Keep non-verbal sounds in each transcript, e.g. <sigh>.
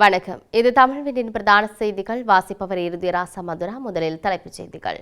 வணக்கம். இது தமிழ்வினின் பிரதான செய்திகள். வாசிப்பவர் இறுதிராசா மதுரா. முதலில் தலைப்புச் செய்திகள்.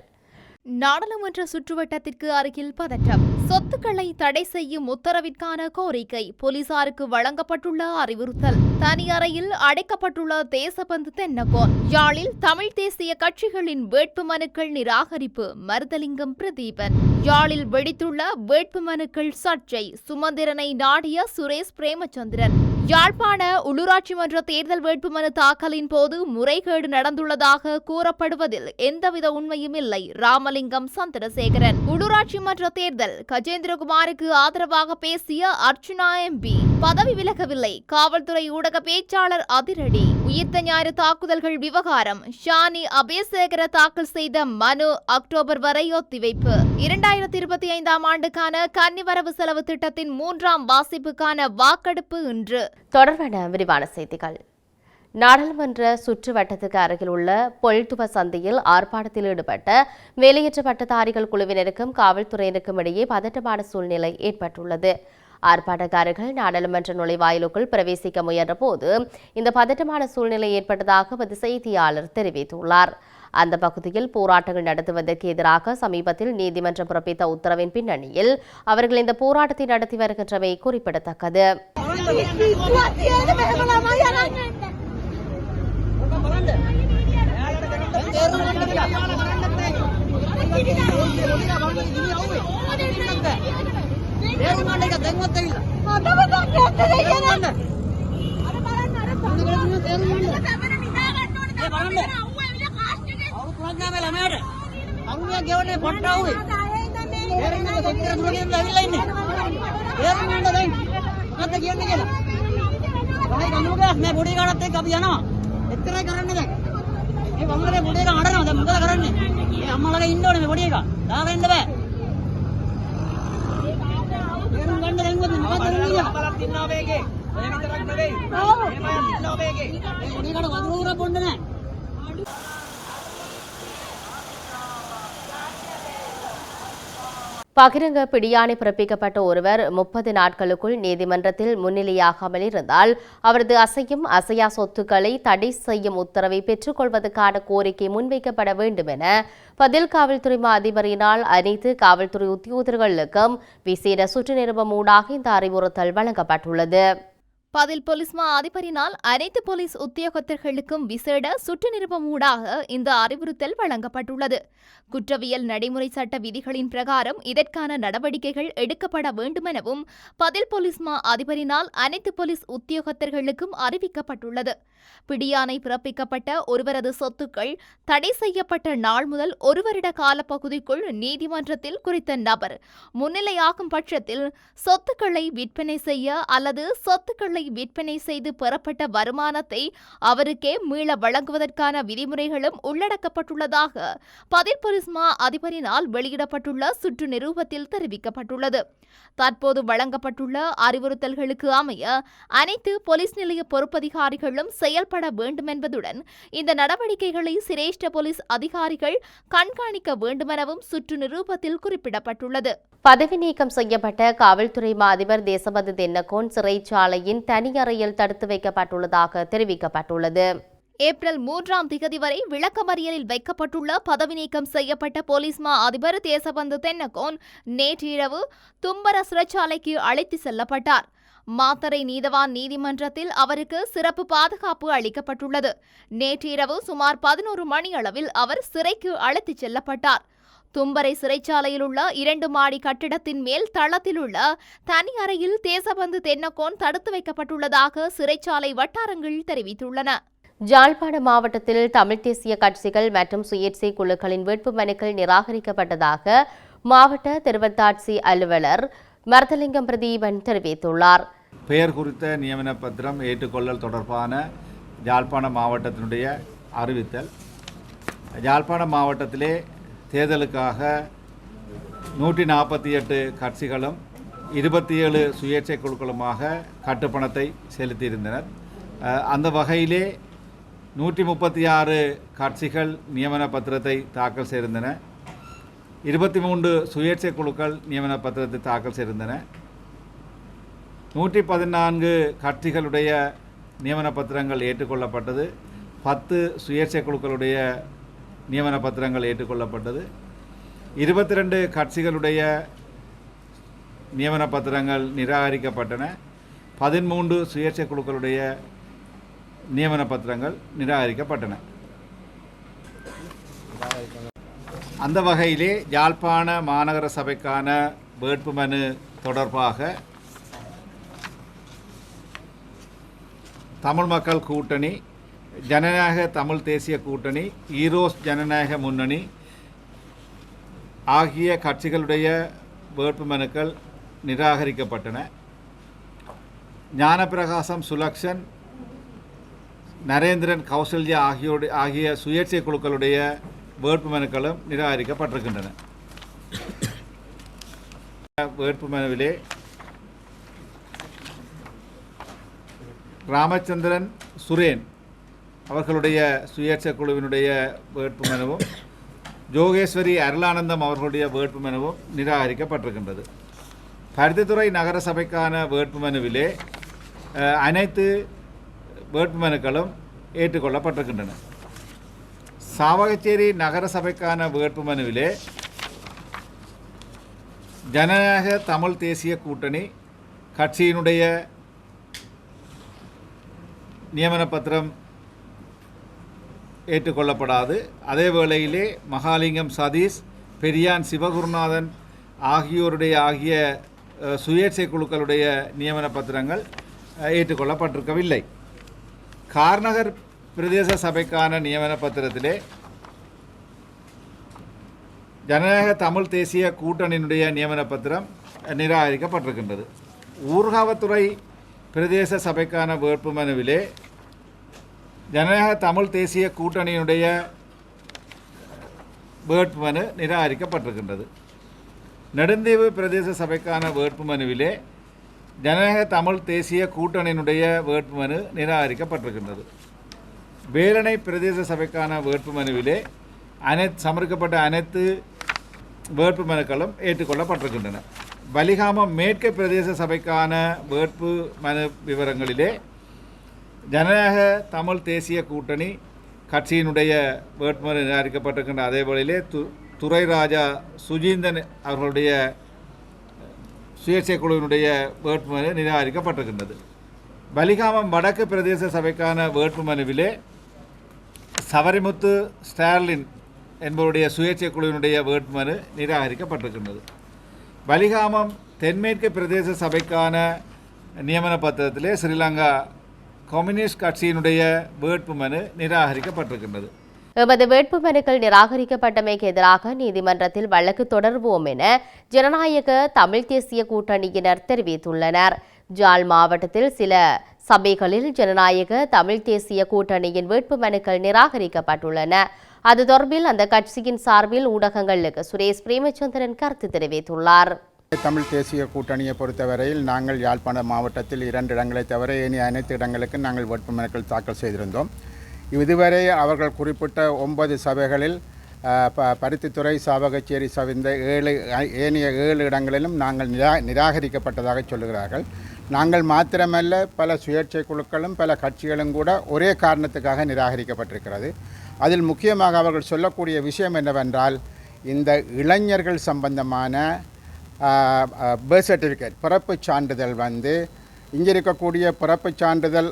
நாடாளுமன்ற சுற்றுவட்டத்திற்கு அருகில் பதற்றம். சொத்துக்களை தடை செய்யும் உத்தரவிற்கான கோரிக்கை போலீசாருக்கு வழங்கப்பட்டுள்ள அறிவுறுத்தல். தனி அறையில் அடைக்கப்பட்டுள்ள தேசபந்து தென்னகோன். யாழில் தமிழ் தேசிய கட்சிகளின் வேட்பு மனுக்கள் நிராகரிப்பு. மருதலிங்கம் பிரதீபன். யாழில் வெடித்துள்ள வேட்பு மனுக்கள் சர்ச்சை. சுமந்திரனை நாடிய சுரேஷ் பிரேமச்சந்திரன். யாழ்ப்பாண உள்ளூராட்சி மன்ற தேர்தல் வேட்புமனு தாக்கலின் போது முறைகேடு நடந்துள்ளதாக கூறப்படுவதில் எந்தவித உண்மையும் இல்லை. ராமலிங்கம் சந்திரசேகரன். உள்ளூராட்சி மன்ற தேர்தல். கஜேந்திரகுமாருக்கு ஆதரவாக பேசிய அர்ச்சுனா எம்பி பதவி விலகவில்லை. காவல்துறை ஊடக பேச்சாளர் அதிரடி. உயிர்த்த ஞாயிறு தாக்குதல்கள் விவகாரம். ஷானி அபேசேகர தாக்கல் செய்த மனு அக்டோபர் வரை ஒத்திவைப்பு. இரண்டாயிரத்தி இருபத்தி ஐந்தாம் ஆண்டுக்கான கன்னிவரவு செலவு திட்டத்தின் மூன்றாம் வாசிப்புக்கான வாக்கெடுப்பு இன்று. தொடர்பான விரிவான செய்திகள். நாடாளுமன்ற சுற்று வட்டத்துக்கு அருகில் உள்ள பொல்துவ சந்தையில் ஆர்ப்பாட்டத்தில் ஈடுபட்ட வேலையற்ற பட்டதாரிகள் குழுவினருக்கும் காவல்துறையினருக்கும் இடையே பதட்டமான சூழ்நிலை ஏற்பட்டுள்ளது. ஆர்ப்பாட்டக்காரர்கள் நாடாளுமன்ற நுழைவாயிலுக்குள் பிரவேசிக்க முயன்றபோது இந்த பதட்டமான சூழ்நிலை ஏற்பட்டதாக எமது செய்தியாளர் தெரிவித்துள்ளார். அந்த பகுதியில் போராட்டங்கள் நடத்துவதற்கு எதிராக சமீபத்தில் நீதிமன்றம் பிறப்பித்த உத்தரவின் பின்னணியில் அவர்கள் இந்த போராட்டத்தை நடத்தி வருகின்றமை குறிப்பிடத்தக்கது. ගෙවනේ පට්ටා උවේ. එරෙන්න දෙක්කර දුරියෙන් ඇවිල්ලා ඉන්නේ. එරෙන්න නේද දැන්. මොකද කියන්නේ කියලා. වහයි ගමුද මේ පොඩි කාටත් එක්ක අපි යනවා. එච්චරයි කරන්නේ දැන්. මේ වංගලේ පොඩි එක අඬනවා දැන් මොකද කරන්නේ? මේ අම්මලගේ ඉන්න ඕනේ මේ පොඩි එක. දාගෙන ඉන්න බෑ. තේරුම් ගන්න දැන් මොකද මොකද කරන්නේ? බලක් ඉන්නවා වේගේ. ඔය විතරක් නෙවෙයි. එහෙම ඉන්නවා වේගේ. මේ පොඩි එකට වතුර උරක් බොන්න නෑ. பகிரங்க பிடியாணை பிறப்பிக்கப்பட்ட ஒருவர் முப்பது நாட்களுக்குள் நீதிமன்றத்தில் முன்னிலையாகாமல் இருந்தால் அவரது அசையும் அசையா சொத்துக்களை தடை செய்யும் உத்தரவை பெற்றுக்கொள்வதற்கான கோரிக்கை முன்வைக்கப்பட வேண்டும் என பதில் காவல்துறை அதிபரினால் அனைத்து காவல்துறை உத்தியோகர்களுக்கும் விசேட சுற்று நிருபம் ஊடாக இந்த அறிவுறுத்தல் வழங்கப்பட்டுள்ளது. பதில் பொலிஸ்மா அதிபரினால் அனைத்து போலீஸ் உத்தியோகத்தர்களுக்கும் விசேட சுற்று நிருபம் ஊடாக இந்த அறிவுறுத்தல் வழங்கப்பட்டுள்ளது. குற்றவியல் நடைமுறை சட்ட விதிகளின் பிரகாரம் இதற்கான நடவடிக்கைகள் எடுக்கப்பட வேண்டுமெனவும் பதில் பொலிஸ்மா அதிபரினால் அனைத்து போலீஸ் உத்தியோகத்தர்களுக்கும் அறிவிக்கப்பட்டுள்ளது. பிடியானை பிறப்பிக்கப்பட்ட ஒருவரது சொத்துக்கள் தடை செய்யப்பட்ட நாள் முதல் ஒரு வருட காலப்பகுதிக்குள் நீதிமன்றத்தில் குறித்த நபர் முன்னிலையாகும் பட்சத்தில் சொத்துக்களை விற்பனை செய்ய அல்லது சொத்துக்களை பொருட்களை விற்பனை செய்து பெறப்பட்ட வருமானத்தை அவருக்கே மீள வழங்குவதற்கான விதிமுறைகளும் உள்ளடக்கப்பட்டுள்ளதாக பதில் பொலிஸ்மா அதிபரினால் வெளியிடப்பட்டுள்ள சுற்று நிரூபத்தில் தெரிவிக்கப்பட்டுள்ளது. தற்போது வழங்கப்பட்டுள்ள அறிவுறுத்தல்களுக்கு அமைய அனைத்து போலீஸ் நிலைய பொறுப்பதிகாரிகளும் செயல்பட வேண்டும் என்பதுடன் இந்த நடவடிக்கைகளை சிரேஷ்ட போலீஸ் அதிகாரிகள் கண்காணிக்க வேண்டுமெனவும் சுற்று நிரூபத்தில் குறிப்பிடப்பட்டுள்ளது. பதவி நீக்கம் செய்யப்பட்ட காவல்துறை அதிபர் தேசபந்து தென்னகோன் சிறைச்சாலையின் தனி அறையில் தடுத்து வைக்கப்பட்டுள்ளதாக தெரிவிக்கப்பட்டுள்ளது. ஏப்ரல் மூன்றாம் திகதி வரை விளக்கமறியலில் வைக்கப்பட்டுள்ள பதவி நீக்கம் செய்யப்பட்ட போலீஸ் மா அதிபர் தேசபந்து தென்னகோன் நேற்றிரவு தும்பர சிறைச்சாலைக்கு அழைத்து செல்லப்பட்டார். மாத்தரை நீதவான் நீதிமன்றத்தில் அவருக்கு சிறப்பு பாதுகாப்பு அளிக்கப்பட்டுள்ளது. நேற்றிரவு சுமார் பதினோரு மணியளவில் அவர் சிறைக்கு அழைத்துச் செல்லப்பட்டார். தும்பரை சிறைச்சாலையில் உள்ள இரண்டு மாடி கட்டிடத்தின் மேல் தளத்தில் உள்ள தனி அறையில் தேசபந்து தென்னகோன் தடுத்து வைக்கப்பட்டுள்ளதாக சிறைச்சாலை வட்டாரங்கள் தெரிவித்துள்ளன. ஜாழ்ப்பாண மாவட்டத்தில் தமிழ் தேசிய கட்சிகள் மற்றும் சுயேட்சை குழுக்களின் வேட்புமனுக்கள் நிராகரிக்கப்பட்டதாக மாவட்ட திருவத்தாட்சி அலுவலர் மரதலிங்கம் பிரதீபன் தெரிவித்துள்ளார். பெயர் குறித்த நியமன பத்திரம் ஏற்றுக்கொள்ளல் தொடர்பான யாழ்ப்பாண மாவட்டத்தினுடைய அறிவித்தல். யாழ்ப்பாண மாவட்டத்திலே தேர்தலுக்காக நூற்றி நாற்பத்தி எட்டு கட்சிகளும் இருபத்தி ஏழு சுயேட்சை குழுக்களுமாக கட்டுப்பணத்தை செலுத்தியிருந்தனர். அந்த வகையிலே நூற்றி முப்பத்தி ஆறு கட்சிகள் நியமன பத்திரத்தை தாக்கல் செய்திருந்தன. இருபத்தி மூன்று சுயேட்சை குழுக்கள் நியமன பத்திரத்தை தாக்கல் செய்திருந்தன. நூற்றி பதினான்கு கட்சிகளுடைய நியமன பத்திரங்கள் ஏற்றுக்கொள்ளப்பட்டது. பத்து சுயேட்சை குழுக்களுடைய நியமன பத்திரங்கள் ஏற்றுக்கொள்ளப்பட்டது. இருபத்தி ரெண்டு கட்சிகளுடைய நியமன பத்திரங்கள் நிராகரிக்கப்பட்டன. பதிமூன்று சுயேட்சை குழுக்களுடைய நியமன பத்திரங்கள் நிராகரிக்கப்பட்டன. அந்த வகையிலே யாழ்ப்பாண மாநகர சபைக்கான வேட்புமனு தொடர்பாக தமிழ் மக்கள் கூட்டணி ஜனநாயக தமிழ் தேசிய கூட்டணி ஈரோஸ் ஜனநாயக முன்னணி ஆகிய கட்சிகளுடைய வேட்புமனுக்கள் நிராகரிக்கப்பட்டன. ஞானப்பிரகாசம் சுலக்ஷன் நரேந்திரன் கௌசல்யா ஆகியோடு ஆகிய சுயேட்சை குழுக்களுடைய வேட்புமனுக்களும் நிராகரிக்கப்பட்டிருக்கின்றன. வேட்புமனுவிலே ராமச்சந்திரன் சுரேன் அவர்களுடைய சுயேட்சை குழுவினுடைய வேட்புமனுவும் ஜோகேஸ்வரி அருளானந்தம் அவர்களுடைய வேட்புமனுவும் நிராகரிக்கப்பட்டிருக்கின்றது. பருத்தித்துறை நகர சபைக்கான வேட்புமனுவிலே அனைத்து வேட்புமனுக்களும் ஏற்றுக்கொள்ளப்பட்டிருக்கின்றன. சாவகச்சேரி நகர சபைக்கான வேட்புமனுவிலே ஜனநாயக தமிழ் தேசிய கூட்டணி கட்சியினுடைய நியமன பத்திரம் ஏற்றுக்கொள்ளப்படாது. அதே வேளையிலே மகாலிங்கம் சதீஷ் பெரியான் சிவகுருநாதன் ஆகியோருடைய ஆகிய சுயேட்சை குழுக்களுடைய நியமன பத்திரங்கள் ஏற்றுக்கொள்ளப்பட்டிருக்கவில்லை. கார்நகர் பிரதேச சபைக்கான நியமன பத்திரத்திலே ஜனநாயக தமிழ் தேசிய கூட்டணியினுடைய நியமன பத்திரம் நிராகரிக்கப்பட்டிருக்கின்றது. ஊர்காவத்துறை பிரதேச சபைக்கான வேட்புமனுவிலே ஜனநாயக தமிழ் தேசிய கூட்டணியினுடைய வேட்புமனு நிராகரிக்கப்பட்டிருக்கின்றது. நெடுந்தீவு பிரதேச சபைக்கான வேட்புமனுவிலே ஜனநாயக தமிழ் தேசிய கூட்டணியினுடைய வேட்புமனு நிராகரிக்கப்பட்டிருக்கின்றது. வேலணை பிரதேச சபைக்கான வேட்புமனுவிலே அனைத்து சமர்க்கப்பட்ட அனைத்து வேட்புமனுக்களும் ஏற்றுக்கொள்ளப்பட்டிருக்கின்றன. வலிகாமம் மேற்கு பிரதேச சபைக்கான வேட்பு மனு விவரங்களிலே ஜனநாயக தமிழ் தேசிய கூட்டணி கட்சியினுடைய வேட்புமனு நிராகரிக்கப்பட்டிருக்கின்ற அதே வேளையிலே து துறை ராஜா சுஜீந்தன் அவர்களுடைய சுயேட்சை குழுவினுடைய வேட்புமனு நிராகரிக்கப்பட்டிருக்கின்றது. பலிகாமம் வடக்கு பிரதேச சபைக்கான வேட்புமனுவிலே சவரிமுத்து ஸ்டார்லின் என்பவருடைய சுயேட்சை குழுவினுடைய வேட்புமனு நிராகரிக்கப்பட்டிருக்கின்றது. பலிகாமம் தென்மேற்கு பிரதேச சபைக்கான நியமன பத்திரத்திலே ஸ்ரீலங்கா கம்யூனிஸ்ட் கட்சியினுடைய வேட்புமனு நிராகரிக்கப்பட்டிருக்கின்றது. எமது வேட்புமனுக்கள் நிராகரிக்கப்பட்டமைக்கு எதிராக நீதிமன்றத்தில் வழக்கு தொடர்வோம் என ஜனநாயக தமிழ் தேசிய கூட்டணியினர் தெரிவித்துள்ளனர். ஜாழ் மாவட்டத்தில் சில சபைகளில் ஜனநாயக தமிழ் தேசிய கூட்டணியின் வேட்புமனுக்கள் நிராகரிக்கப்பட்டுள்ளன. அது தொடர்பில் அந்த கட்சியின் சார்பில் ஊடகங்களுக்கு சுரேஷ் பிரேமச்சந்திரன் கருத்து தெரிவித்துள்ளார். தமிழ் தேசிய கூட்டணியை பொறுத்தவரையில் நாங்கள் யாழ்ப்பாண மாவட்டத்தில் இரண்டு இடங்களை தவிர ஏனைய அனைத்து இடங்களுக்கும் நாங்கள் வேட்புமனுக்கள் தாக்கல் செய்திருந்தோம். இதுவரை அவர்கள் குறிப்பிட்ட ஒன்பது சபைகளில் ப பருத்தித்துறை சாவகச்சேரி சவிந்த ஏழு ஏனைய ஏழு இடங்களிலும் நாங்கள் நிரா நிராகரிக்கப்பட்டதாக சொல்லுகிறார்கள். நாங்கள் மாத்திரமல்ல பல சுயேட்சை குழுக்களும் பல கட்சிகளும் கூட ஒரே காரணத்துக்காக நிராகரிக்கப்பட்டிருக்கிறது. அதில் முக்கியமாக அவர்கள் சொல்லக்கூடிய விஷயம் என்னவென்றால் இந்த இளைஞர்கள் சம்பந்தமான பேர்த் சர்டிஃபிகேட் பிறப்புச் சான்றிதழ் வந்து இங்கே இருக்கக்கூடிய பிறப்புச் சான்றிதழ்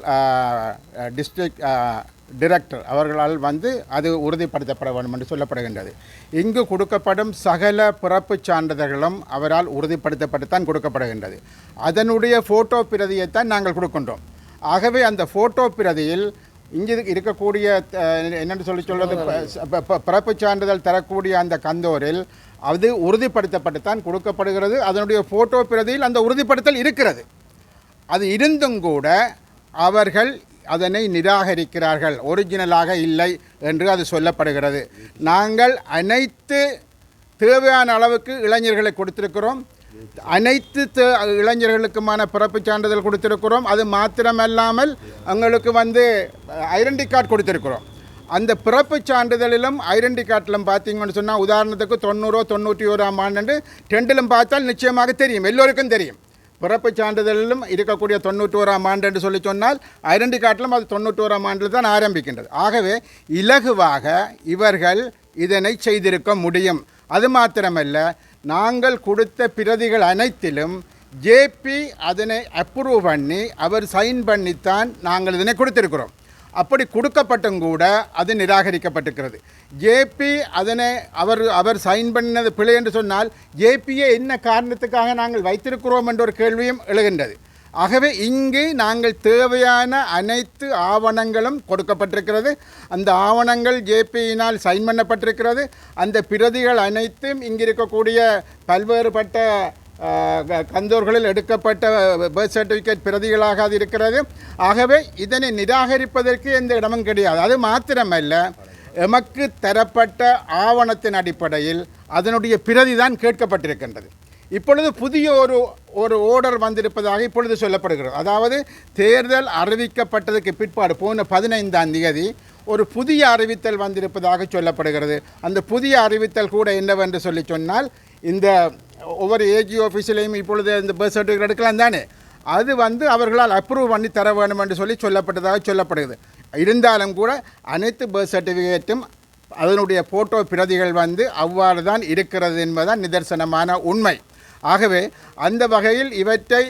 டிஸ்ட்ரிக்ட் டிரெக்டர் அவர்களால் வந்து அது உறுதிப்படுத்தப்பட வேண்டும் என்று சொல்லப்படுகின்றது. இங்கு கொடுக்கப்படும் சகல பிறப்புச் சான்றிதழ்களும் அவரால் உறுதிப்படுத்தப்பட்டுத்தான் கொடுக்கப்படுகின்றது. அதனுடைய ஃபோட்டோ பிரதியைத்தான் நாங்கள் கொடுக்கின்றோம். ஆகவே அந்த ஃபோட்டோ பிரதியில் இங்கே இருக்கக்கூடிய என்னென்னு சொல்லி சொல்வது பிறப்பு ப- பிறப்புச் சான்றிதழ் தரக்கூடிய அந்த கந்தோரில் அது உறுதிப்படுத்தப்பட்டுத்தான் கொடுக்கப்படுகிறது அதனுடைய ஃபோட்டோ பிரதியில் அந்த உறுதிப்படுத்தல் இருக்கிறது அது இருந்தும் கூட அவர்கள் அதனை நிராகரிக்கிறார்கள் ஒரிஜினலாக இல்லை என்று அது சொல்லப்படுகிறது நாங்கள் அனைத்து தேவையான அளவுக்கு இளைஞர்களை கொடுத்திருக்கிறோம் அனைத்து தே- இளைஞர்களுக்குமான பிறப்புச் சான்றிதழ் கொடுத்திருக்கிறோம் அது மாத்திரமல்லாமல் எங்களுக்கு வந்து ஐடென்டி கார்டு கொடுத்திருக்கிறோம் அந்த பிறப்புச் சான்றிதழிலும் ஐடென்டி கார்டிலும் பார்த்தீங்கன்னு சொன்னால் உதாரணத்துக்கு தொண்ணூறோ தொண்ணூற்றி ஓராம் ஆண்டு ரெண்டிலும் பார்த்தால் நிச்சயமாக தெரியும். எல்லோருக்கும் தெரியும். பிறப்பு சான்றிதழிலும் இருக்கக்கூடிய தொண்ணூற்றோராம் ஆண்டு என்று சொல்லி சொன்னால் ஐடென்டி கார்டிலும் அது தொண்ணூற்றோராம் ஆண்டில் தான் ஆரம்பிக்கின்றது. ஆகவே இலகுவாக இவர்கள் இதனை செய்திருக்க முடியும். அது மாத்திரமல்ல நாங்கள் கொடுத்த பிரதிகள் அனைத்திலும் ஜேபி அதனை அப்ரூவ் பண்ணி அவர் சைன் பண்ணித்தான் நாங்கள் இதனை கொடுத்திருக்கிறோம். அப்படி கொடுக்கப்பட்டும் கூட அது நிராகரிக்கப்பட்டிருக்கிறது. ஜேபி அதனை அவர் அவர் சைன் பண்ணது பிழை என்று சொன்னால் ஜேபியை என்ன காரணத்துக்காக நாங்கள் வைத்திருக்கிறோம் என்ற ஒரு கேள்வியும் எழுகின்றது. ஆகவே இங்கு நாங்கள் தேவையான அனைத்து ஆவணங்களும் கொடுக்கப்பட்டிருக்கிறது. அந்த ஆவணங்கள் ஜேபியினால் சைன் பண்ணப்பட்டிருக்கிறது. அந்த பிரதிகள் அனைத்தும் இங்கு இருக்கக்கூடிய பல்வேறுபட்ட கந்தோர்களில் எடுக்கப்பட்ட பர்த் சர்டிஃபிகேட் பிரதிகளாக அது இருக்கிறது. ஆகவே இதனை நிராகரிப்பதற்கு எந்த இடமும் கிடையாது. அது மாத்திரமல்ல எமக்கு தரப்பட்ட ஆவணத்தின் அடிப்படையில் அதனுடைய பிரதி தான் கேட்கப்பட்டிருக்கின்றது. இப்பொழுது புதிய ஒரு ஒரு ஓர்டர் வந்திருப்பதாக இப்பொழுது சொல்லப்படுகிறது. அதாவது தேர்தல் அறிவிக்கப்பட்டதுக்கு பிற்பாடு போன பதினைந்தாம் தேதி ஒரு புதிய அறிவித்தல் வந்திருப்பதாக சொல்லப்படுகிறது. அந்த புதிய அறிவித்தல் கூட என்னவென்று சொல்லி சொன்னால் இந்த ஒவ்வொரு ஏஜி ஆஃபீஸிலையும் இப்பொழுது இந்த பர்த் சர்டிஃபிகேட் எடுக்கலாம் தானே? அது வந்து அவர்களால் அப்ரூவ் பண்ணி தர வேண்டும் என்று சொல்லி சொல்லப்பட்டதாக சொல்லப்படுகிறது. இருந்தாலும் கூட அனைத்து பர்த் சர்டிஃபிகேட்டும் அதனுடைய ஃபோட்டோ பிரதிகள் வந்து அவ்வாறு தான் இருக்கிறது என்பதுதான் நிதர்சனமான உண்மை. ஆகவே அந்த வகையில் இவற்றை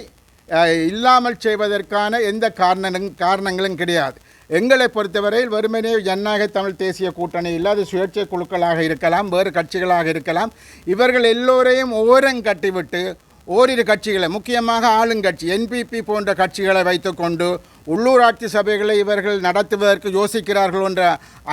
இல்லாமல் செய்வதற்கான எந்த காரணங்களும் காரணங்களும் கிடையாது. எங்களை பொறுத்தவரையில் வெறுமனே ஜனநாயக தமிழ் தேசிய கூட்டணி இல்லாத சுயேட்சை குழுக்களாக இருக்கலாம் வேறு கட்சிகளாக இருக்கலாம். இவர்கள் எல்லோரையும் ஓரம் கட்டிவிட்டு ஓரிரு கட்சிகளை முக்கியமாக ஆளுங்கட்சி என்பிபி போன்ற கட்சிகளை வைத்துக்கொண்டு உள்ளூராட்சி சபைகளை இவர்கள் நடத்துவதற்கு யோசிக்கிறார்கள் என்ற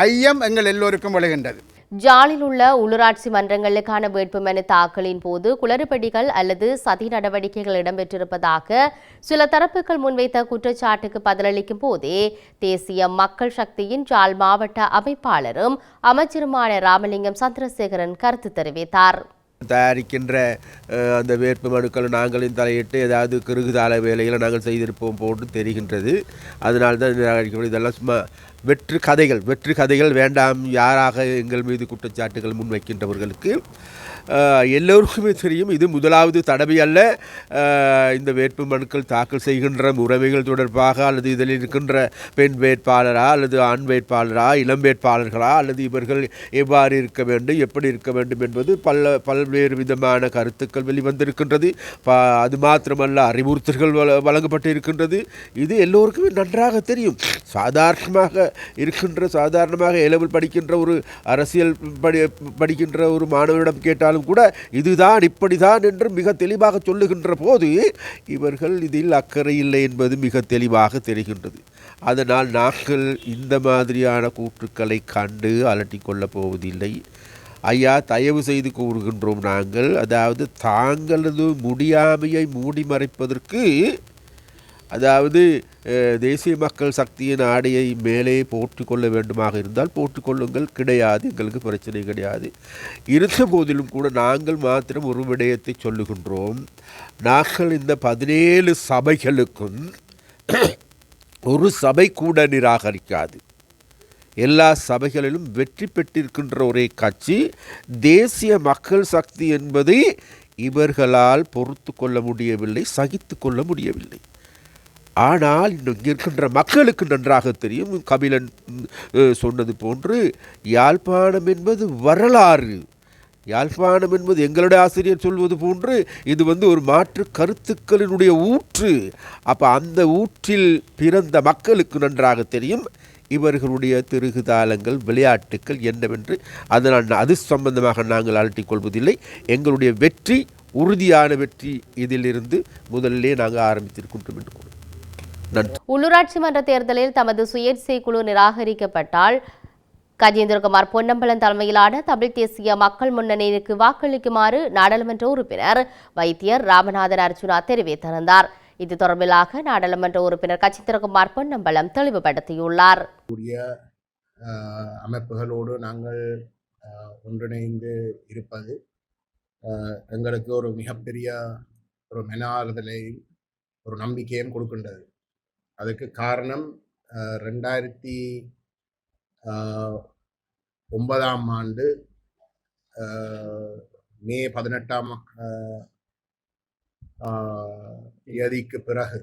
ஐயம் எங்கள் எல்லோருக்கும் விளைகின்றது ஜாலில் உள்ள உள்ளூராட்சி மன்றங்களுக்கான வேட்புமனு தாக்கலின் போது குளறுபடிகள் அல்லது சதி நடவடிக்கைகள் இடம்பெற்றிருப்பதாக சில தரப்புகள் முன்வைத்த குற்றச்சாட்டுக்கு பதிலளிக்கும் போதே தேசிய மக்கள் சக்தியின் ஜாழ் மாவட்ட அமைப்பாளரும் அமைச்சருமான ராமலிங்கம் சந்திரசேகரன் கருத்து தெரிவித்தார். தயாரிக்கின்ற அந்த வேட்பு மனுக்கள் நாங்களும் தலையிட்டு ஏதாவது கிருகுதால வேலைகளை நாங்கள் செய்திருப்போம் போன்று தெரிகின்றது. அதனால தான் நிராகரிக்கப்படும். இதெல்லாம் சும்மா வெற்று கதைகள் வெற்று கதைகள் வேண்டாம் யாராக எங்கள் மீது குற்றச்சாட்டுகள் முன்வைக்கின்றவர்களுக்கு எல்லோருக்குமே தெரியும் இது முதலாவது தடவை அல்ல. இந்த வேட்பு மனுக்கள் தாக்கல் செய்கின்ற உறவைகள் தொடர்பாக அல்லது இதில் இருக்கின்ற பெண் வேட்பாளரா அல்லது ஆண் வேட்பாளரா இளம் வேட்பாளர்களா அல்லது இவர்கள் எவ்வாறு இருக்க வேண்டும் எப்படி இருக்க வேண்டும் என்பது பல பல்வேறு விதமான கருத்துக்கள் வெளிவந்திருக்கின்றது. அது மாத்திரமல்ல அறிவுறுத்தல்கள் வழ வழங்கப்பட்டு இருக்கின்றது இது எல்லோருக்குமே நன்றாக தெரியும். சாதாரணமாக இருக்கின்ற சாதாரணமாக ஏலவில் படிக்கின்ற ஒரு அரசியல் படி படிக்கின்ற ஒரு மாணவரிடம் கேட்டால் இருந்தாலும் கூட இதுதான் இப்படிதான் என்று மிக தெளிவாக சொல்லுகின்ற போது இவர்கள் இதில் அக்கறை இல்லை என்பது மிக தெளிவாக தெரிகின்றது. அதனால் நாங்கள் இந்த மாதிரியான கூற்றுக்களை கண்டு அலட்டிக்கொள்ளப் போவதில்லை. ஐயா தயவு செய்து கூறுகின்றோம் நாங்கள். அதாவது தாங்களது முடியாமையை மூடி மறைப்பதற்கு அதாவது தேசிய மக்கள் சக்தியின் ஆடையை மேலே போட்டுக்கொள்ள வேண்டுமாக இருந்தால் போட்டுக்கொள்ளுங்கள் கிடையாது எங்களுக்கு பிரச்சனை கிடையாது. இருந்த போதிலும் கூட நாங்கள் மாத்திரம் ஒரு விடயத்தை சொல்லுகின்றோம். நாங்கள் இந்த பதினேழு சபைகளுக்கும் <coughs> ஒரு சபை கூட நிராகரிக்காது. எல்லா சபைகளிலும் வெற்றி பெற்றிருக்கின்ற ஒரே கட்சி தேசிய மக்கள் சக்தி என்பதை இவர்களால் பொறுத்து கொள்ள முடியவில்லை சகித்து கொள்ள முடியவில்லை. ஆனால் இங்கே இருக்கின்ற மக்களுக்கு நன்றாக தெரியும். கபிலன் சொன்னது போன்று யாழ்ப்பாணம் என்பது வரலாறு. யாழ்ப்பாணம் என்பது எங்களுடைய ஆசிரியர் சொல்வது போன்று இது வந்து ஒரு மாற்று கருத்துக்களினுடைய ஊற்று. அப்போ அந்த ஊற்றில் பிறந்த மக்களுக்கு நன்றாக தெரியும். இவர்களுடைய திருகுதாளங்கள் விளையாட்டுக்கள் என்னவென்று. அதனால் அது சம்பந்தமாக நாங்கள் அழட்டிக் கொள்வதில்லை. எங்களுடைய வெற்றி உறுதியான வெற்றி இதிலிருந்து முதலிலே நாங்கள் ஆரம்பித்திருக்கின்றோம் என்று உள்ளூராட்சி மன்ற தேர்தலில் தமது சுயேட்சை குழு நிராகரிக்கப்பட்டால் கஜேந்திரகுமார் பொன்னம்பலம் தலைமையிலான தமிழ் தேசிய மக்கள் முன்னணிக்கு வாக்களிக்குமாறு நாடாளுமன்ற உறுப்பினர் வைத்தியர் ராமநாதன் அர்ஜுனா தெரிவித்திருந்தார். இது தொடர்பிலாக நாடாளுமன்ற உறுப்பினர் கஜேந்திரகுமார் பொன்னம்பலம் தெளிவுபடுத்தியுள்ளார். அமைப்புகளோடு நாங்கள் ஒன்றிணைந்து இருப்பது எங்களுக்கு ஒரு மிகப்பெரிய ஒரு மன ஆறுதலையும் ஒரு நம்பிக்கையும் கொடுக்கின்றது. அதுக்கு காரணம் ரெண்டாயிரத்தி ஒன்பதாம் ஆண்டு மே பதினெட்டாம் தேதிக்கு பிறகு.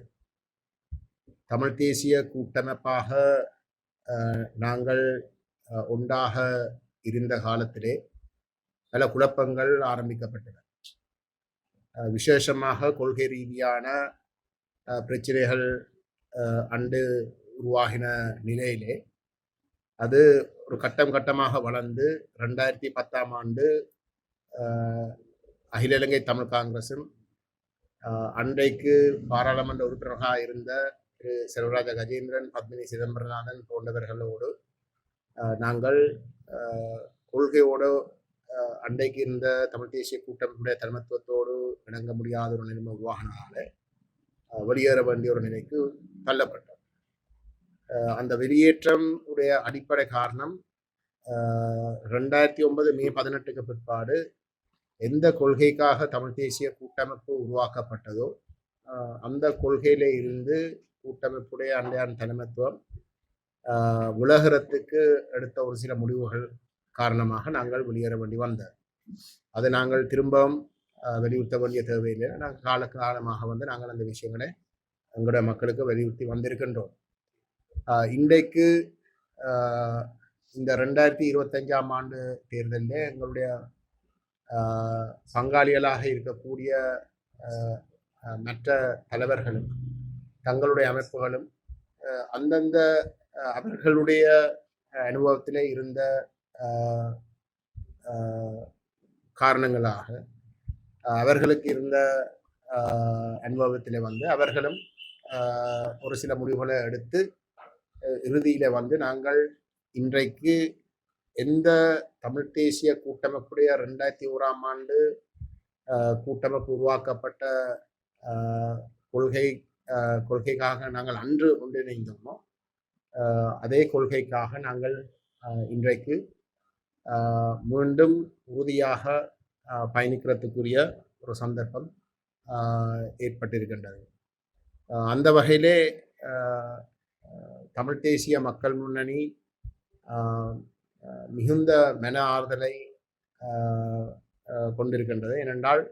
தமிழ் தேசிய கூட்டமைப்பாக நாங்கள் உண்டாக ஒன்றாக இருந்த காலத்திலே பல குழப்பங்கள் ஆரம்பிக்கப்பட்டன. விசேஷமாக கொள்கை ரீதியான பிரச்சனைகள் அண்டு உருவாகின நிலையிலே அது ஒரு கட்டம் கட்டமாக வளர்ந்து ரெண்டாயிரத்தி பத்தாம் ஆண்டு அகில இலங்கை தமிழ் காங்கிரசும் அன்றைக்கு பாராளுமன்ற உறுப்பினராக இருந்த திரு செல்வராஜ கஜேந்திரன் பத்மினி சிதம்பரநாதன் போன்றவர்களோடு நாங்கள் கொள்கையோடு அன்றைக்கு இருந்த தமிழ் தேசிய கூட்டமைப்புடைய தலைமத்துவத்தோடு இணங்க முடியாத ஒரு நிலைமை உருவாகினால வெளியேற வேண்டிய ஒரு நிலைக்கு தள்ளப்பட்டோம் அந்த வெளியேற்றம் உடைய அடிப்படை காரணம் ரெண்டாயிரத்தி ஒன்பது மே பதினெட்டுக்கு பிற்பாடு எந்த கொள்கைக்காக தமிழ் தேசிய கூட்டமைப்பு உருவாக்கப்பட்டதோ அந்த கொள்கையில இருந்து கூட்டமைப்புடைய அண்டையான் தலைமைத்துவம் ஆஹ், எடுத்த ஒரு சில முடிவுகள் காரணமாக நாங்கள் வெளியேற வேண்டி வந்தோம் அதை நாங்கள் திரும்பவும் ஆஹ், வலியுறுத்த வேண்டிய தேவையில்லை. நாங்கள் கால காலமாக வந்து நாங்கள் அந்த விஷயங்களை எங்களுடைய மக்களுக்கு வலியுறுத்தி வந்திருக்கின்றோம். இன்றைக்கு இந்த ரெண்டாயிரத்தி இருபத்தஞ்சாம் ஆண்டு தேர்தலில் எங்களுடைய பங்காளிகளாக இருக்கக்கூடிய மற்ற தலைவர்களும் தங்களுடைய அமைப்புகளும் அந்தந்த அவர்களுடைய அனுபவத்தில் அனுபவத்திலே இருந்த காரணங்களாக அவர்களுக்கு இருந்த அனுபவத்தில் அனுபவத்திலே வந்து அவர்களும் ஒரு சில முடிவுகளை எடுத்து இறுதியில் வந்து நாங்கள் இன்றைக்கு எந்த தமிழ் தேசிய கூட்டமைப்புடைய ரெண்டாயிரத்தி ஓராம் ஆண்டு கூட்டமைப்பு உருவாக்கப்பட்ட கொள்கை கொள்கைக்காக நாங்கள் அன்று ஒன்றிணைந்தோமோ அதே கொள்கைக்காக நாங்கள் இன்றைக்கு மீண்டும் உறுதியாக பயணிக்கிறதுக்குரிய ஒரு சந்தர்ப்பம் ஏற்பட்டிருக்கின்றது. அந்த வகையிலே தமிழ் தேசிய மக்கள் முன்னணி மிகுந்த மன ஆறுதலை கொண்டிருக்கின்றது. ஏனென்றால்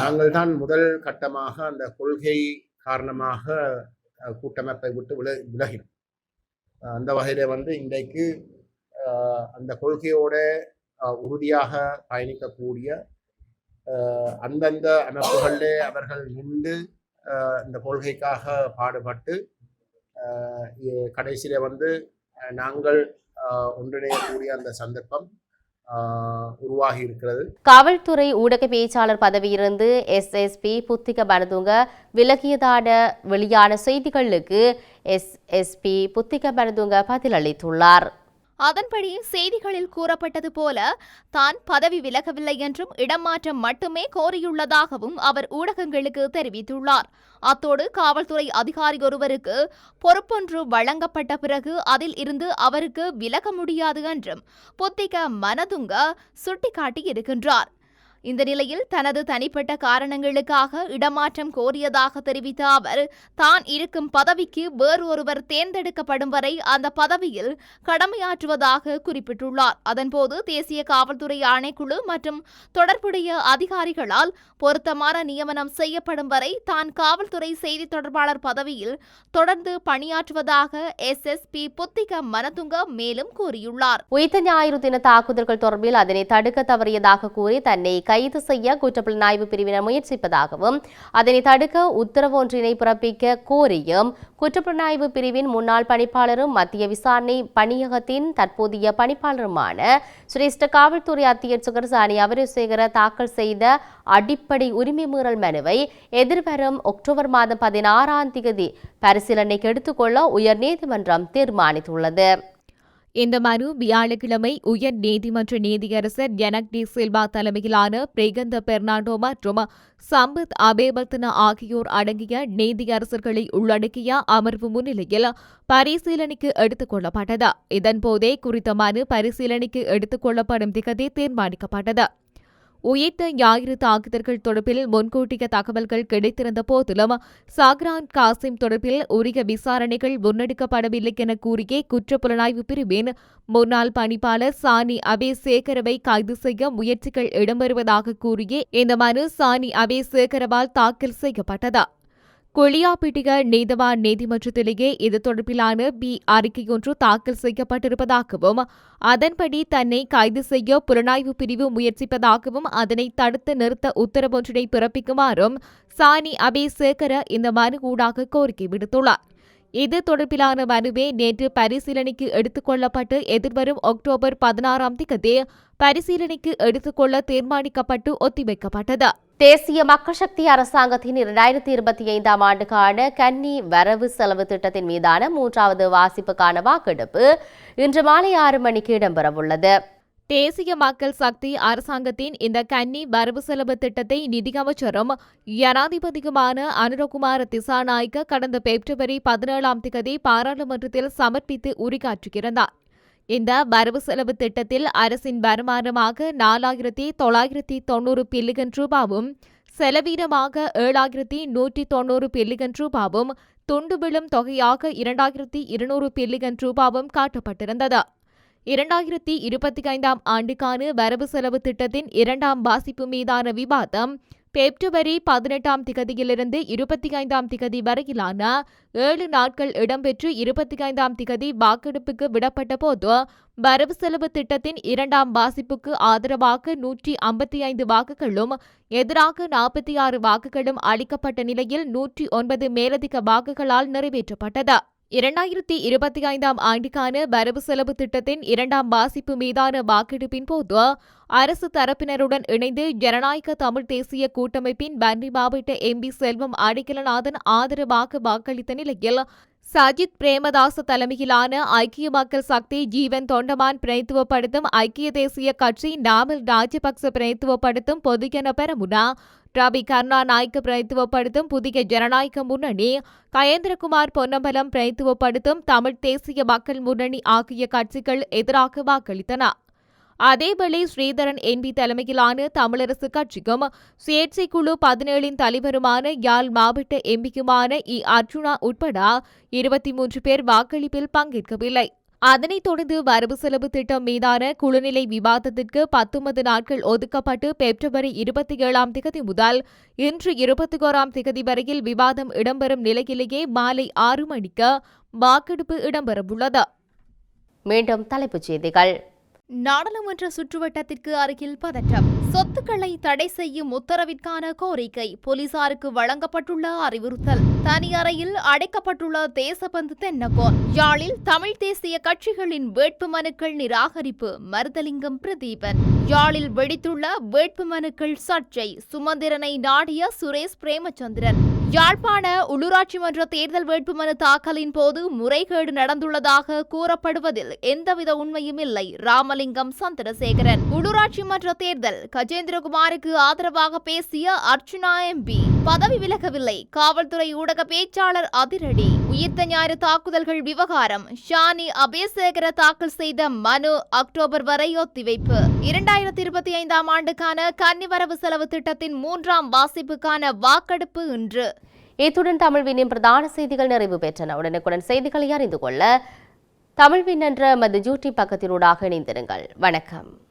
நாங்கள் தான் முதல் கட்டமாக அந்த கொள்கை காரணமாக கூட்டமைப்பை விட்டு வில விலகினோம். அந்த வகையில் வந்து இன்றைக்கு அந்த கொள்கையோட உறுதியாக பயணிக்கக்கூடிய அந்தந்த அமைப்புகளிலே அவர்கள் நின்று இந்த கொள்கைக்காக பாடுபட்டு கடைசியில் கடைசியில வந்து நாங்கள் ஒன்றிணையக்கூடிய அந்த சந்தர்ப்பம் உருவாகி இருக்கிறது. காவல்துறை ஊடக பேச்சாளர் பதவியிலிருந்து எஸ்எஸ்பி புத்திக பனதுங்க விலகியதான வெளியான செய்திகளுக்கு எஸ்எஸ்பி புத்திக பனதுங்க பதிலளித்துள்ளார். அதன்படி செய்திகளில் கூறப்பட்டது போல தான் பதவி விலகவில்லை என்றும் இடமாற்றம் மட்டுமே கோரியுள்ளதாகவும் அவர் ஊடகங்களுக்கு தெரிவித்துள்ளார். அத்தோடு காவல்துறை அதிகாரி ஒருவருக்கு பொறுப்பொன்று வழங்கப்பட்ட பிறகு அதில் இருந்து அவருக்கு விலக முடியாது என்றும் புத்திக மனதுங்க சுட்டிக்காட்டியிருக்கின்றார். இந்த நிலையில் தனது தனிப்பட்ட காரணங்களுக்காக இடமாற்றம் கோரியதாக தெரிவித்த அவர் தான் இருக்கும் பதவிக்கு வேறு ஒருவர் தேர்ந்தெடுக்கப்படும் வரை அந்த பதவியில் கடமையாற்றுவதாக குறிப்பிட்டுள்ளார். அதன்போது தேசிய காவல்துறை ஆணைக்குழு மற்றும் தொடர்புடைய அதிகாரிகளால் பொருத்தமான நியமனம் செய்யப்படும் வரை தான் காவல்துறை செய்தி தொடர்பாளர் பதவியில் தொடர்ந்து பணியாற்றுவதாக எஸ்எஸ்பி புத்திக மனதுங்க மேலும் கூறியுள்ளார். உயிர்த்த ஞாயிறு தின தாக்குதல்கள் தொடர்பில் அதனை தடுக்க தவறியதாக கூறி தன்னை கைது செய்ய குற்றப்புலனாய்வு பிரிவினர் முயற்சிப்பதாகவும் அதனை தடுக்க உத்தரவு ஒன்றினை பிறப்பிக்க கோரியும் குற்றப்புலனாய்வு பிரிவின் முன்னாள் பணிப்பாளரும் மத்திய விசாரணை பணியகத்தின் தற்போதைய பணிப்பாளருமான சிரேஷ்ட காவல்துறை அத்தியட்சகர் சாணி அவரசேகர தாக்கல் செய்த அடிப்படை உரிமை மீறல் மனுவை எதிர்வரும் அக்டோபர் மாதம் பதினாறாம் தேதி பரிசீலனைக்கு எடுத்துக்கொள்ள உயர்நீதிமன்றம் தீர்மானித்துள்ளது. இந்த மனு வியாழக்கிழமை உயர் நீதிமன்ற நீதியரசர் ஜனக் டி சில்வா தலைமையிலான பிரேகந்த பெர்னாண்டோ மற்றும் சம்பத் அபேபர்த்தன ஆகியோர் அடங்கிய நீதியரசர்களை உள்ளடக்கிய அமர்வு முன்னிலையில் பரிசீலனைக்கு எடுத்துக் கொள்ளப்பட்டது. இதன்போதே குறித்த மனு பரிசீலனைக்கு எடுத்துக் கொள்ளப்படும் திகதி தீர்மானிக்கப்பட்டது. உயிர்த்த ஞாயிறு தாக்குதல்கள் தொடர்பில் முன்கூட்டிய தகவல்கள் கிடைத்திருந்த போதிலும் சாக்ரான் காசிம் தொடர்பில் உரிய விசாரணைகள் முன்னெடுக்கப்படவில்லை என கூறிய குற்றப்புலனாய்வு பிரிவின் முன்னாள் பணிப்பாளர் சானி அபேசேகரவை கைது செய்ய முயற்சிகள் இடம்பெறுவதாக கூறிய இந்த மனு சானி அபேசேகரவால் தாக்கல் செய்யப்பட்டது. கொளியாப்பிட்டிய நீதவான் நீதிமன்றத்திலேயே இது தொடர்பிலான பி அறிக்கையொன்று தாக்கல் செய்யப்பட்டிருப்பதாகவும் அதன்படி தன்னை கைது செய்ய புலனாய்வு பிரிவு முயற்சிப்பதாகவும் அதனை தடுத்து நிறுத்த உத்தரவொன்றினை பிறப்பிக்குமாறும் சானி அபேசேகர இந்த மனு ஊடாக கோரிக்கை விடுத்துள்ளார். இது தொடர்பிலான மனுவே நேற்று பரிசீலனைக்கு எடுத்துக் கொள்ளப்பட்டு எதிர்வரும் அக்டோபர் பதினாறாம் தேதி பரிசீலனைக்கு எடுத்துக்கொள்ள தீர்மானிக்கப்பட்டு ஒத்திவைக்கப்பட்டது. தேசிய மக்கள் சக்தி அரசாங்கத்தின் இரண்டாயிரத்தி இருபத்தி ஐந்தாம் ஆண்டுக்கான கன்னி வரவு செலவு திட்டத்தின் மீதான மூன்றாவது வாசிப்புக்கான வாக்கெடுப்பு இன்று மாலை ஆறு மணிக்கு இடம்பெறவுள்ளது. தேசிய மக்கள் சக்தி அரசாங்கத்தின் இந்த கன்னி வரவு செலவு திட்டத்தை நிதியமைச்சரும் ஜனாதிபதியுமான அனுரகுமார திசாநாயக்க கடந்த பிப்ரவரி பதினேழாம் திகதி பாராளுமன்றத்தில் சமர்ப்பித்து உரையாற்றுகிறார். இந்த வரவு செலவு திட்டத்தில் அரசின் வருமானமாக நாலாயிரத்தி தொள்ளாயிரத்தி தொண்ணூறு பில்லியன் ரூபாவும் செலவீனமாக ஏழாயிரத்தி நூற்றி தொண்ணூறு பில்லியன் ரூபாவும் துண்டு விழும் தொகையாக இரண்டாயிரத்தி இருநூறு பில்லியன் ரூபாவும் காட்டப்பட்டிருந்தது. இரண்டாயிரத்தி இருபத்தி ஐந்தாம் ஆண்டுக்கான வரவு செலவு திட்டத்தின் இரண்டாம் வாசிப்பு மீதான விவாதம் பிப்ரவரி பதினெட்டாம் திகதியிலிருந்து இருபத்தி ஐந்தாம் திகதி வரையிலான ஏழு நாட்கள் இடம்பெற்று இருபத்தி ஐந்தாம் திகதி வாக்கெடுப்புக்கு விடப்பட்ட போது வரவு செலவு திட்டத்தின் இரண்டாம் வாசிப்புக்கு ஆதரவாக நூற்றி ஐம்பத்தி ஐந்து வாக்குகளும் எதிராக நாற்பத்தி ஆறு வாக்குகளும் அளிக்கப்பட்ட நிலையில் நூற்றி ஒன்பது மேலதிக வாக்குகளால் நிறைவேற்றப்பட்டது. இரண்டாயிரத்தி இருபத்தி ஐந்தாம் ஆண்டுக்கான வரவு செலவு திட்டத்தின் இரண்டாம் வாசிப்பு மீதான வாக்கெடுப்பின் போது அரசு தரப்பினருடன் இணைந்து ஜனநாயக தமிழ் தேசிய கூட்டமைப்பின் பன்றி மாவட்ட எம்பி செல்வம் அடிக்கலநாதன் ஆதரவாக வாக்களித்த நிலையில் சஜித் பிரேமதாச தலைமையிலான ஐக்கிய மக்கள் சக்தி ஜீவன் தொண்டமான் பிரதித்துவப்படுத்தும் ஐக்கிய தேசிய கட்சி நாமல் ராஜபக்ச பிரதித்துவப்படுத்தும் பொதுஜன பெரமுனா ரவி கருணாநாயக்க பிரதித்துவப்படுத்தும் புதிய ஜனநாயக முன்னணி கயேந்திரகுமார் பொன்னம்பலம் பிரதித்துவப்படுத்தும் தமிழ் தேசிய மக்கள் முன்னணி ஆகிய கட்சிகள் எதிராக வாக்களித்தன. அதேவேளை ஸ்ரீதரன் என்பி தலைமையிலான தமிழரசு கட்சிக்கும் சுயேட்சை குழு பதினேழின் தலைவருமான யாழ் மாவட்ட எம்பிக்குமான இ. அர்ஜுனா உட்பட இருபத்தி மூன்று பேர் வாக்களிப்பில் பங்கேற்கவில்லை. அதனைத் தொடர்ந்து வரவு செலவு திட்டம் மீதான குழுநிலை விவாதத்திற்கு பத்தொன்பது நாட்கள் ஒதுக்கப்பட்டு பிப்ரவரி இருபத்தி ஏழாம் திகதி முதல் இன்று இருபத்தி ஓராம் திகதி வரையில் விவாதம் இடம்பெறும் நிலையிலேயே மாலை ஆறு மணிக்கு வாக்கெடுப்பு இடம்பெறவுள்ளது. மீண்டும் தலைப்புச் செய்திகள். நாடாளுமன்ற சுற்றுவட்டத்திற்கு அருகில் பதற்றம். சொத்துக்களை தடை செய்யும் உத்தரவிற்கான கோரிக்கை போலீசாருக்கு வழங்கப்பட்டுள்ள அறிவுறுத்தல். தனி அறையில் அடைக்கப்பட்டுள்ள தேசபந்து தென்னகோன். யாழில் தமிழ் தேசிய கட்சிகளின் வேட்பு மனுக்கள் நிராகரிப்பு மருதலிங்கம் பிரதீபன். யாழில் வெடித்துள்ள வேட்பு மனுக்கள் சர்ச்சை சுமந்திரனை நாடிய சுரேஷ் பிரேமச்சந்திரன். யாழ்ப்பாண உள்ளூராட்சி மன்ற தேர்தல் வேட்புமனு தாக்கலின் போது முறைகேடு நடந்துள்ளதாக கூறப்படுவதில் எந்தவித உண்மையும் இல்லை. ராமலிங்கம் சந்திரசேகரன். உள்ளூராட்சி மன்ற தேர்தல். கஜேந்திரகுமாருக்கு ஆதரவாக பேசிய அர்ச்சுனா எம்பி பதவி விலகவில்லை. காவல்துறை ஊடக பேச்சாளர் அதிரடி. உயிர்த்த ஞாயிறு தாக்குதல்கள் விவகாரம். ஷானி அபேசேகர தாக்கல் செய்த மனு அக்டோபர் வரை ஒத்திவைப்பு. இரண்டாயிரத்தி இருபத்தி ஐந்தாம் ஆண்டுக்கான கன்னிவரவு செலவு திட்டத்தின் மூன்றாம் வாசிப்புக்கான வாக்கெடுப்பு இன்று. இத்துடன் தமிழ் பிரதான செய்திகள் நிறைவு பெற்றன. உடனுக்குடன் செய்திகளை அறிந்து கொள்ள தமிழ்வின் என்ற மது ஜூட்டி பக்கத்தினூடாக இணைந்திருங்கள். வணக்கம்.